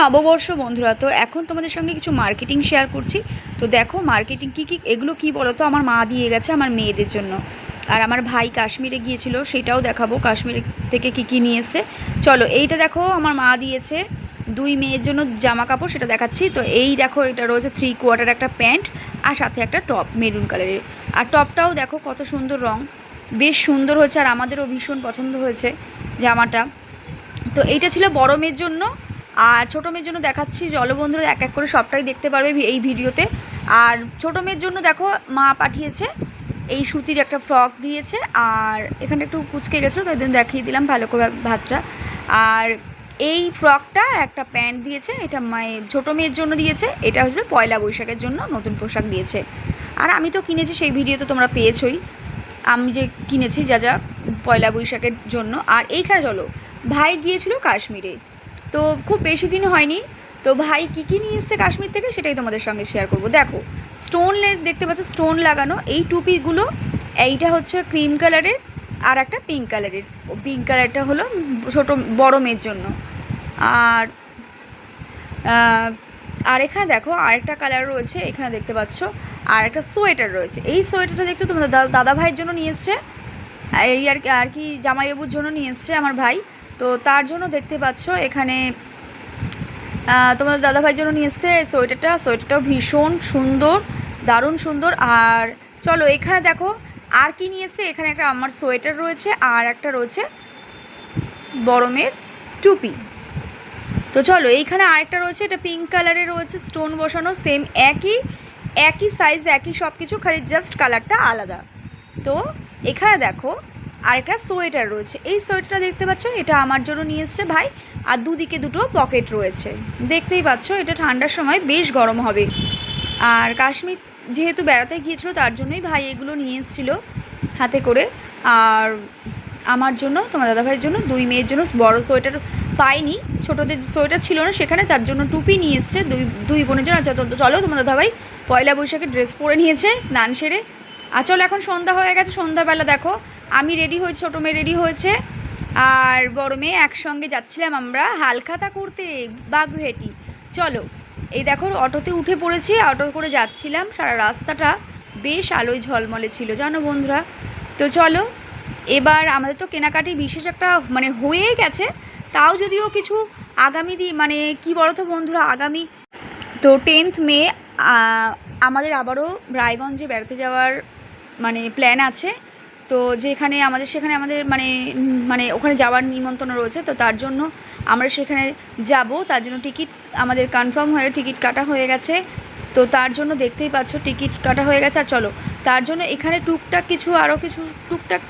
নববর্ষ বন্ধুরা, তো এখন তোমাদের সঙ্গে কিছু মার্কেটিং শেয়ার করছি। তো দেখো মার্কেটিং কী কী, এগুলো কী বলো তো আমার মা দিয়ে গেছে আমার মেয়েদের জন্য। আর আমার ভাই কাশ্মীরে গিয়েছিল, সেটাও দেখাবো, কাশ্মীর থেকে কী কী নিয়ে চলো, এইটা দেখো, আমার মা দিয়েছে দুই মেয়ের জন্য জামা কাপড়, সেটা দেখাচ্ছি। তো এই দেখো, এটা রয়েছে থ্রি কোয়ার্টার একটা প্যান্ট আর সাথে একটা টপ মেরুন কালারের আর টপটাও দেখো, কত সুন্দর রং। বেশ সুন্দর হয়েছে আর আমাদেরও ভীষণ পছন্দ হয়েছে জামাটা। তো এইটা ছিল বড় মেয়ের জন্য আর ছোটো মেয়ের জন্য দেখাচ্ছি জলবন্ধুরা এক এক করে সবটাই দেখতে পারবে এই ভিডিওতে। আর ছোটো মেয়ের জন্য দেখো, মা পাঠিয়েছে এই সুতির একটা ফ্রক দিয়েছে, আর এখানে একটু কুচকে গেছিল, তাই জন্য দেখিয়ে দিলাম ভালো করে ভাজটা। আর এই ফ্রকটা একটা প্যান্ট দিয়েছে, এটা মায়ের ছোটো মেয়ের জন্য দিয়েছে, এটা হচ্ছে পয়লা বৈশাখের জন্য নতুন পোশাক দিয়েছে। আর আমি তো কিনেছি, সেই ভিডিও তো তোমরা পেয়েছোই। আমি যে কিনেছি যা যা পয়লা বৈশাখের জন্য। আর এইখানে চলো, ভাই গিয়েছিল কাশ্মীরে। তো খুব বেশি দিন হয়নি। তো ভাই কী কী নিয়ে এসছে কাশ্মীর থেকে সেটাই তোমাদের সঙ্গে শেয়ার করব। দেখো স্টোন দেখতে পাচ্ছ স্টোন লাগানো, এই টুপিগুলো, এইটা হচ্ছে ক্রিম কালারের আর একটা পিঙ্ক কালারের পিঙ্ক কালারটা হলো ছোটো, বড় মেয়ের জন্য। আর আর এখানে দেখো আরেকটা কালার রয়েছে, এখানে দেখতে পাচ্ছ আর একটা সোয়েটার রয়েছে। এই সোয়েটারটা দেখছ তোমাদের দাদা ভাইয়ের জন্য নিয়ে এসছে। এই আর কি আর কি জামাইবাবুর জন্য নিয়ে এসছে আমার ভাই। তো তার জন্য দেখতে পাচ্ছ এখানে তোমাদের দাদা ভাইয়ের জন্য নিয়ে এসছে সোয়েটারটা। সোয়েটারটাও ভীষণ সুন্দর, দারুণ সুন্দর। আর চলো, এখানে দেখো, আর কি নিয়ে এসছে? এখানে একটা আমার সোয়েটার রয়েছে, আর একটা রয়েছে বরমের টুপি। তো চলো, এইখানে আরেকটা রয়েছে, এটা পিঙ্ক কালারের রয়েছে স্টোন বসানো সেম একই একই সাইজ একই সব কিছু খালি জাস্ট কালারটা আলাদা। তো এখানে দেখো আরেকটা সোয়েটার রয়েছে। এই সোয়েটারটা দেখতে পাচ্ছ, এটা আমার জন্য নিয়ে এসছে ভাই। আর দুদিকে দুটো পকেট রয়েছে। দেখতেই পাচ্ছ, এটা ঠান্ডার সময় বেশ গরম হবে। আর কাশ্মীর যেহেতু বেড়াতে গিয়েছিল, তার জন্যই ভাই এগুলো নিয়ে এসেছিল হাতে করে। আর আমার জন্য, তোমার দাদাভাইয়ের জন্য, দুই মেয়ের জন্য বড় সোয়েটার পাইনি। ছোটোদের সোয়েটার ছিল না সেখানে, তার জন্য টুপি নিয়ে এসছে। দুই দুই বোনের জন্য। আচ্ছা চলো তোমার দাদাভাই পয়লা বৈশাখে ড্রেস পরে নিয়েছে, স্নান সেরে। আর চলো এখন সন্ধ্যা হয়ে গেছে, সন্ধ্যাবেলা দেখো। আমি রেডি হয়েছি, ছোটো মেয়ে রেডি হয়েছে। আর বড় মেয়ে একসঙ্গে যাচ্ছিলাম আমরা হালখাতা করতে বাগুহেটি চলো, এই দেখো অটোতে উঠে পড়েছি, অটো করে যাচ্ছিলাম। সারা রাস্তাটা বেশ আলোয় ঝলমলে ছিল, জানো বন্ধুরা? তো চলো, এবার আমাদের তো কেনাকাটি বিশেষ একটা মানে হয়ে গেছে। তাও যদিও কিছু আগামী দিন মানে কি বলো তো বন্ধুরা, আগামী তো টেন্থ মে আমাদের আবারও রায়গঞ্জে বেড়াতে যাওয়ার মানে প্ল্যান আছে। তো যেখানে আমাদের, সেখানে আমাদের মানে মানে ওখানে যাওয়ার নিমন্ত্রণ রয়েছে। তো তার জন্য আমরা সেখানে যাব। তার জন্য টিকিট আমাদের কনফার্ম হয়ে, টিকিট কাটা হয়ে গেছে। তো তার জন্য দেখতেই পাচ্ছ, টিকিট কাটা হয়ে গেছে। আর চলো, তার জন্য এখানে টুকটাক কিছু আরও কিছু টুকটাক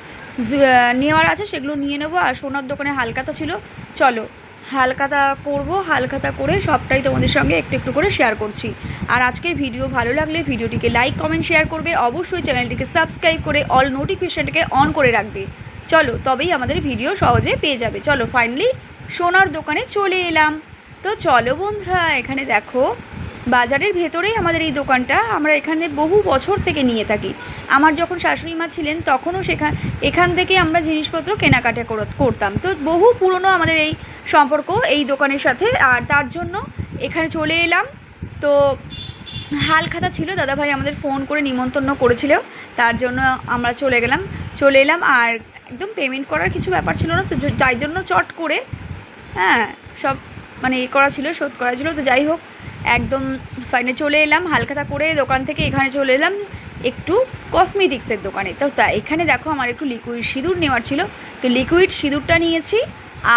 নেওয়ার আছে। সেগুলো নিয়ে নেব। আর সোনার দোকানে হালকাতা ছিল। চলো হালকাতা করব হালকাতা করে সবটাই তোমাদের সঙ্গে একটু একটু করে শেয়ার করছি। আর আজকের ভিডিও ভালো লাগলে ভিডিওটিকে লাইক কমেন্ট শেয়ার করবে। অবশ্যই চ্যানেলটিকে সাবস্ক্রাইব করে অল নোটিফিকেশানটাকে অন করে রাখবে। চলো, তবেই আমাদের ভিডিও সহজে পেয়ে যাবে। চলো ফাইনালি সোনার দোকানে চলে এলাম। তো চলো বন্ধুরা, এখানে দেখো, বাজারের ভেতরেই আমাদের এই দোকানটা। আমরা এখানে বহু বছর থেকে নিয়ে থাকি। আমার যখন শাশুড়ি মা ছিলেন, তখনও সেখান, এখান থেকে আমরা জিনিসপত্র কেনাকাটা কর- করতাম। তো বহু পুরনো আমাদের এই সম্পর্ক এই দোকানের সাথে। আর তার জন্য এখানে চলে এলাম। তো হাল খাতা ছিল, দাদাভাই আমাদের ফোন করে নিমন্ত্রণ করেছিল। তার জন্য আমরা চলে গেলাম। চলে এলাম আর একদম পেমেন্ট করার কিছু ব্যাপার ছিল না। তো য- তাই জন্য চট করে হ্যাঁ সব মানে এ করা ছিল, শোধ করা ছিল। তো যাই হোক, একদম ফাইনে চলে এলাম। হালখাতা করে দোকান থেকে এখানে চলে এলাম একটু কসমেটিক্সের দোকানে। তো তা এখানে দেখো আমার একটু লিকুইড সিঁদুর নেওয়ার ছিল। তো লিকুইড সিঁদুরটা নিয়েছি।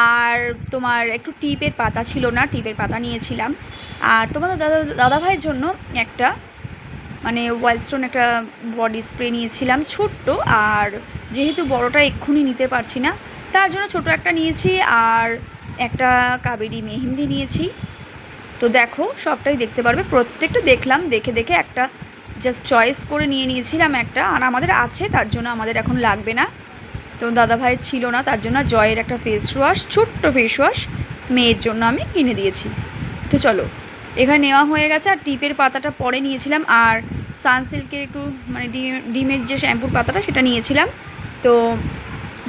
আর তোমার একটু টিপের পাতা ছিল না, টিপের পাতা নিয়েছিলাম। আর তোমাদের দাদা দাদা ভাইয়ের জন্য একটা মানে ওয়াইল্ডস্টোন একটা বডি স্প্রে নিয়েছিলাম, ছোট্ট। আর যেহেতু বড়টা এক্ষুনি নিতে পারছি না, তার জন্য ছোট একটা নিয়েছি আর একটা কাবেরি মেহেন্দি নিয়েছি। তো দেখো, সবটাই দেখতে পারবে। প্রত্যেকটা দেখলাম, দেখে দেখে একটা জাস্ট চয়েস করে নিয়ে নিয়েছিলাম একটা। আর আমাদের আছে, তার জন্য আমাদের এখন লাগবে না। তো দাদা ভাইয়ের ছিল না, তার জন্য জয়ের একটা ফেস ওয়াশ ছোট্ট ফেস ওয়াশ মেয়ের জন্য আমি কিনে দিয়েছি। তো চলো, এখানে নেওয়া হয়ে গেছে আর টিপের পাতাটা পরে নিয়েছিলাম আর সানসিল্কের একটু মানে ডিম- ডিমের যে শ্যাম্পুর পাতাটা সেটা নিয়েছিলাম। তো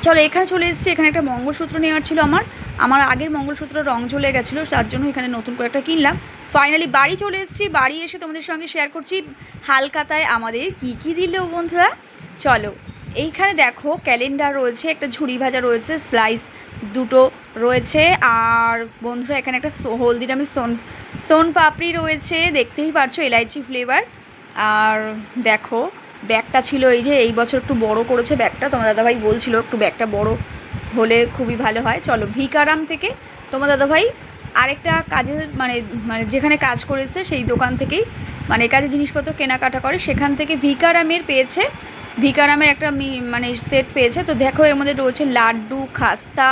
চলো, এখানে চলে এসেছি, এখানে একটা মঙ্গলসূত্র নেওয়ার ছিল আমার। আমার আগের মঙ্গলসূত্র রং জ্বলে গেছিল, তার জন্য এখানে নতুন করে একটা কিনলাম। ফাইনালি বাড়ি চলে এসেছি, বাড়ি এসে তোমাদের সঙ্গে শেয়ার করছি। হালকাতায় আমাদের কি কি দিল বন্ধুরা? চলো এইখানে দেখো, ক্যালেন্ডার রয়েছে, একটা ঝুড়ি ভাজা রয়েছে, স্লাইস দুটো রয়েছে, আর বন্ধুরা এখানে একটা হলদিরামের সোন সোন পাপড়ি রয়েছে, দেখতেই পারছ, এলাইচি ফ্লেভার আর দেখো, ব্যাগটা ছিল এই যে, এই বছর একটু বড় করেছে ব্যাগটা, তোমার দাদাভাই বলছিল একটু ব্যাগটা বড় হলে খুবই ভালো হয়। চলো, ভিকারাম থেকে তোমার দাদাভাই আরেকটা কাজের মানে মানে যেখানে কাজ করেছে, সেই দোকান থেকেই মানে কাজে জিনিসপত্র কেনাকাটা করে, সেখান থেকে ভিকারামের পেয়েছে ভিকারামের একটা মানে সেট পেয়েছে। তো দেখো, এর মধ্যে রয়েছে লাড্ডু, খাস্তা,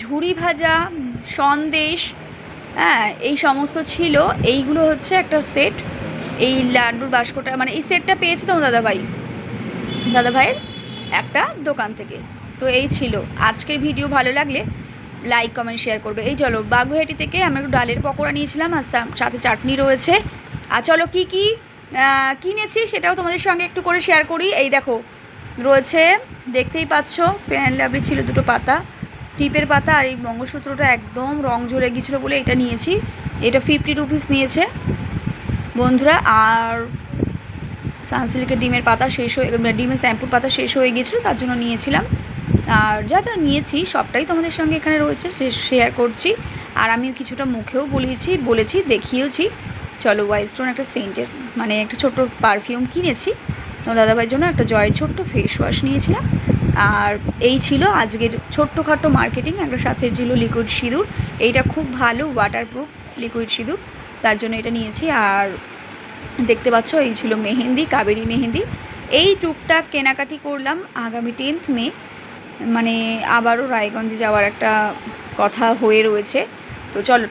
ঝুড়ি ভাজা, সন্দেশ হ্যাঁ এই সমস্ত ছিল। এইগুলো হচ্ছে একটা সেট এই লাড্ডুর বাস্কটা মানে এই সেটটা পেয়েছে তোমার দাদাভাই। দাদাভাইয়ের একটা দোকান থেকে। তো এই ছিল। আজকের ভিডিও ভালো লাগলে লাইক কমেন্ট শেয়ার করবে। এই চলো, বাগুহাটি থেকে আমরা একটু ডালের পকোড়া নিয়েছিলাম আর সাথে চাটনি রয়েছে। আর চলো, কী, কি কিনেছি সেটাও তোমাদের সঙ্গে একটু করে শেয়ার করি। এই দেখো, রয়েছে, দেখতেই পাচ্ছ ফ্যান লাভলি ছিল দুটো পাতা, টিপের পাতা আর এই মঙ্গলসূত্রটা একদম রং ঝরে গিয়েছিল বলে এটা নিয়েছি। এটা ফিফটি রুপিস নিয়েছে। বন্ধুরা, আর সানসিল্কের ডিমের পাতা শেষ হয়ে মানে ডিমের শ্যাম্পুর পাতা শেষ হয়ে গিয়েছিল, তার জন্য নিয়েছিলাম। আর যা যা নিয়েছি, সবটাই তোমাদের সঙ্গে এখানে রয়েছে, সে শেয়ার করছি। আর আমি কিছুটা মুখেও বলেছি বলেছি, দেখিয়েওছি। চলো ওয়াইল্ডস্টোন একটা সেন্টের মানে একটা ছোট্ট পারফিউম কিনেছি। তো দাদাভাইয়ের জন্য একটা জয়ের ছোট্ট ফেস ওয়াশ নিয়েছিলাম। আর এই ছিল আজকের ছোট্টখাটো মার্কেটিং একটা সাথে ছিল লিকুইড সিঁদুর। এইটা খুব ভালো ওয়াটারপ্রুফ লিকুইড সিঁদুর। তার জন্য এটা নিয়েছি। আর দেখতে পাচ্ছ, এই ছিল মেহেন্দি, কাবেরি মেহেন্দি। এই টুকটাক কেনাকাটি করলাম আগামী টেন্থ মে। মানে আবারও রায়গঞ্জে যাওয়ার একটা কথা হয়ে রয়েছে। তো চলো